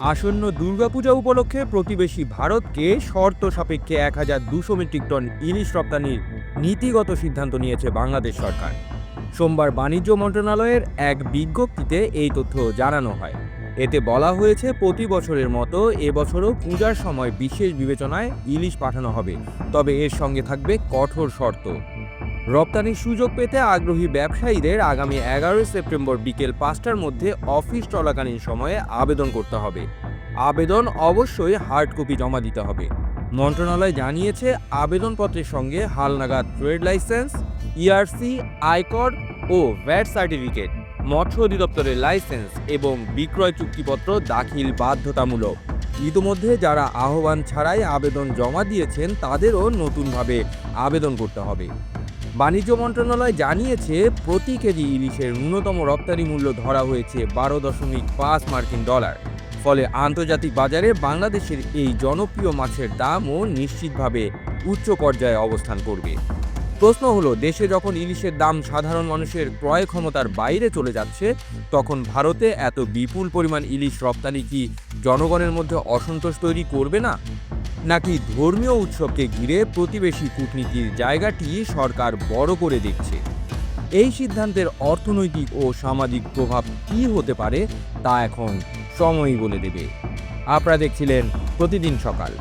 আসন্ন দুর্গাপূজা উপলক্ষে প্রতিবেশী ভারতকে শর্ত সাপেক্ষে এক হাজার দুশো মেট্রিক টন ইলিশ রপ্তানির নীতিগত সিদ্ধান্ত নিয়েছে বাংলাদেশ সরকার। সোমবার বাণিজ্য মন্ত্রণালয়ের এক বিজ্ঞপ্তিতে এই তথ্য জানানো হয়। এতে বলা হয়েছে, প্রতি বছরের মতো এবছরও পূজার সময় বিশেষ বিবেচনায় ইলিশ পাঠানো হবে। তবে এর সঙ্গে থাকবে কঠোর শর্ত। রপ্তানির সুযোগ পেতে আগ্রহী ব্যবসায়ীদের আগামী এগারোই সেপ্টেম্বর বিকেল পাঁচটার মধ্যে অফিস চলাকালীন সময়ে আবেদন করতে হবে। আবেদন অবশ্যই হার্ড কপি জমা দিতে হবে। মন্ত্রণালয় জানিয়েছে, আবেদনপত্রের সঙ্গে হালনাগাদ ট্রেড লাইসেন্স ইআরসি আয়কর ও ভ্যাট সার্টিফিকেট, মৎস্য অধিদপ্তরের লাইসেন্স এবং বিক্রয় চুক্তিপত্র দাখিল বাধ্যতামূলক। ইতিমধ্যে যারা আহ্বান ছাড়াই আবেদন জমা দিয়েছেন, তাদেরও নতুনভাবে আবেদন করতে হবে। বাণিজ্য মন্ত্রণালয় জানিয়েছে, প্রতি কেজি ইলিশের ন্যূনতম রপ্তানি মূল্য ধরা হয়েছে বারো দশমিক পাঁচ মার্কিন ডলার। ফলে আন্তর্জাতিক বাজারে বাংলাদেশের এই জনপ্রিয় মাছের দামও নিশ্চিতভাবে উচ্চ পর্যায়ে অবস্থান করবে। প্রশ্ন হলো, দেশে যখন ইলিশের দাম সাধারণ মানুষের ক্রয় ক্ষমতার বাইরে চলে যাচ্ছে, তখন ভারতে এত বিপুল পরিমাণ ইলিশ রপ্তানি কি জনগণের মধ্যে অসন্তোষ তৈরি করবে না? নাকি ধর্মীয় উৎসবকে ঘিরে প্রতিবেশী কূটনীতির জায়গাটি সরকার বড় করে দেখছে? এই সিদ্ধান্তের অর্থনৈতিক ও সামাজিক প্রভাব কি হতে পারে তা এখন সময়ই বলে দেবে। আপনারা দেখছিলেন প্রতিদিন সকাল।